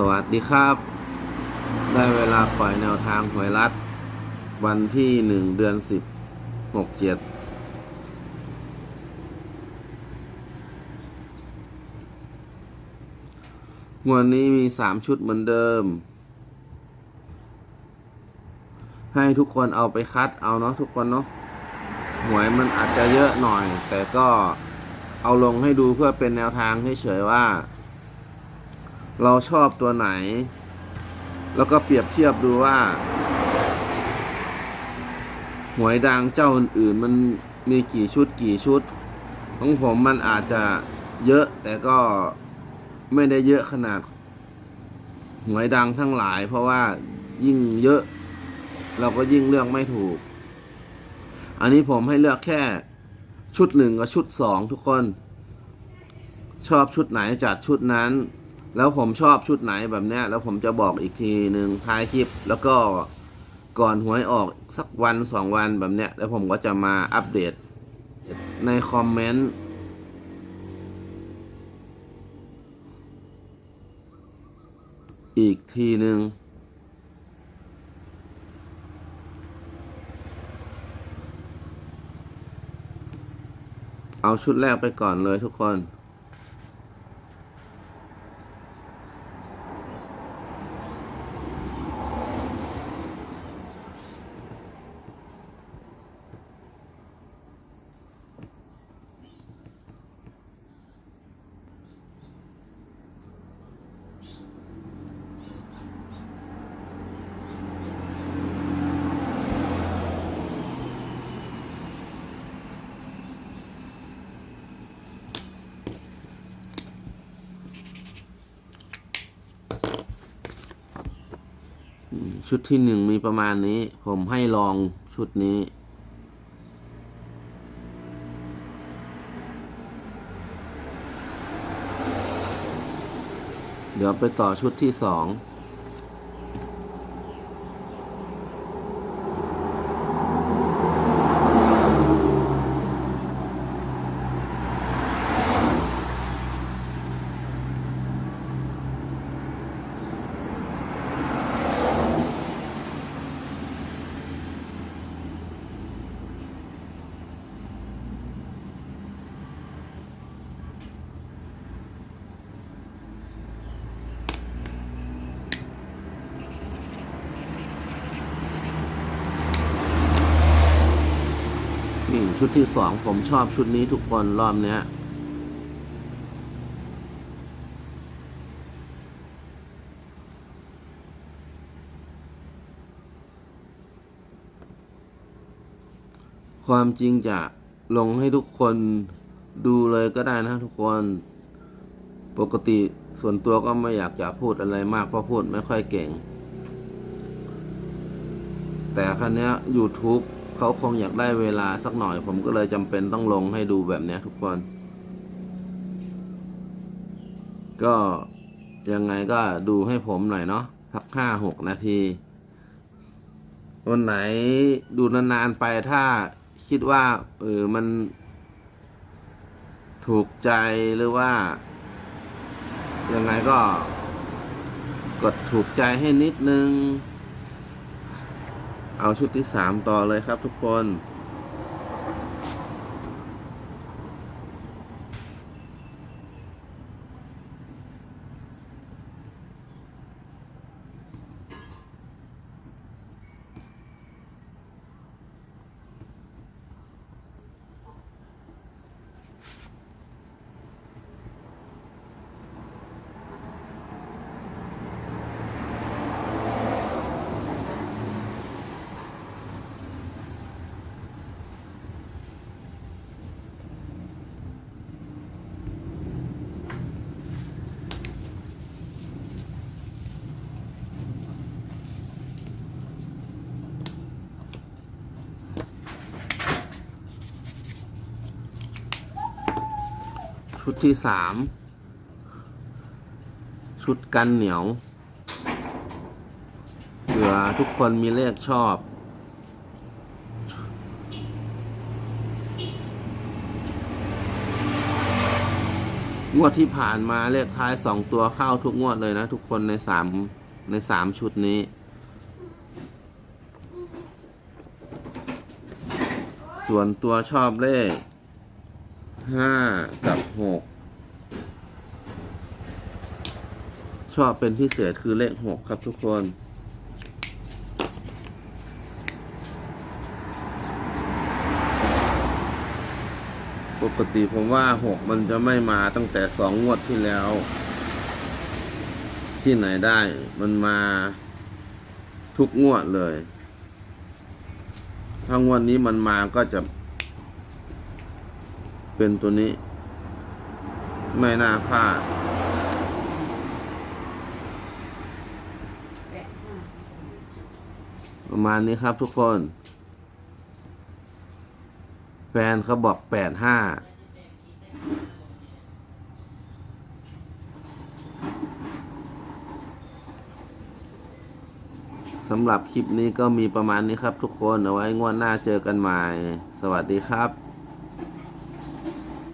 สวัสดีครับ ได้เวลาปล่อยแนวทางหวยรัดวันที่หนึ่งเดือนสิบหกเจ็ดงวดนี้มีสามชุดเหมือนเดิม ให้ทุกคนเอาไปคัดเอาเนาะทุกคนเนาะหวยมันอาจจะเยอะหน่อย แต่ก็เอาลงให้ดูเพื่อเป็นแนวทางเฉยๆว่า เราชอบตัวไหน แล้วก็เปรียบเทียบดูว่าหวยดังเจ้าอื่นๆมันมีกี่ชุดกี่ชุด ของผมมันอาจจะเยอะแต่ก็ไม่ได้เยอะขนาด หวยดังทั้งหลาย เพราะว่ายิ่งเยอะ เราก็ยิ่งเลือกไม่ถูก อันนี้ผมให้เลือกแค่ชุดหนึ่งกับชุดสองทุกคน ชอบชุดไหนจัดชุดนั้น แล้วผมชอบชุดไหนแบบเนี้ยแล้วผมจะบอกอีกทีหนึ่งท้ายคลิป แล้วก็ก่อนหวยออกสักวันสองวันแบบเนี้ย แล้วผมก็จะมาอัปเดตในคอมเมนต์อีกทีหนึ่งเอาชุดแรกไปก่อนเลยทุกคน ชุดที่หนึ่งมีประมาณนี้ ผมให้ลองชุดนี้ เดี๋ยวไปต่อชุดที่สอง นี่ ชุดที่สองผมชอบชุดนี้ทุกคนรอบเนี้ย ความจริงจะลงให้ทุกคนดูเลยก็ได้นะทุกคน ปกติส่วนตัวก็ไม่อยากจะพูดอะไรมากเพราะพูดไม่ค่อยเก่ง แต่ครั้นี้ย YouTube เขาคงอยากได้เวลาสักหน่อย ผมก็เลยจำเป็นต้องลงให้ดูแบบนี้ทุกคน ก็ยังไงก็ดูให้ผมหน่อยเนาะสักห้าหกนาที วันไหนดูนานๆไปถ้าคิดว่าเออมัน ถูกใจหรือว่า ยังไงก็ กดถูกใจให้นิดนึง เอาชุดที่สามต่อเลยครับทุกคน ชุดที่สาม ชุดกันเหนียวเผื่อทุกคนมีเลขชอบ งวดที่ผ่านมาเลขท้ายสองตัวเข้าทุกงวดเลยนะ ทุกคนในสามในสามชุดนี้ส่วนตัวชอบเลข ห้ากับหกชอบเป็นพิเศษคือเลขหกครับทุกคน ปกติผมว่าหกมันจะไม่มาตั้งแต่สองงวดที่แล้ว ที่ไหนได้มันมาทุกงวดเลย ถ้างวดนี้มันมาก็จะ เป็นตัวนี้ ไม่น่าพลาดประมาณนี้ครับทุกคน แฟนเขาบอกแปดห้าสำหรับคลิปนี้ก็มีประมาณนี้ครับทุกคน เอาไว้งวดหน้าเจอกันใหม่ สวัสดีครับ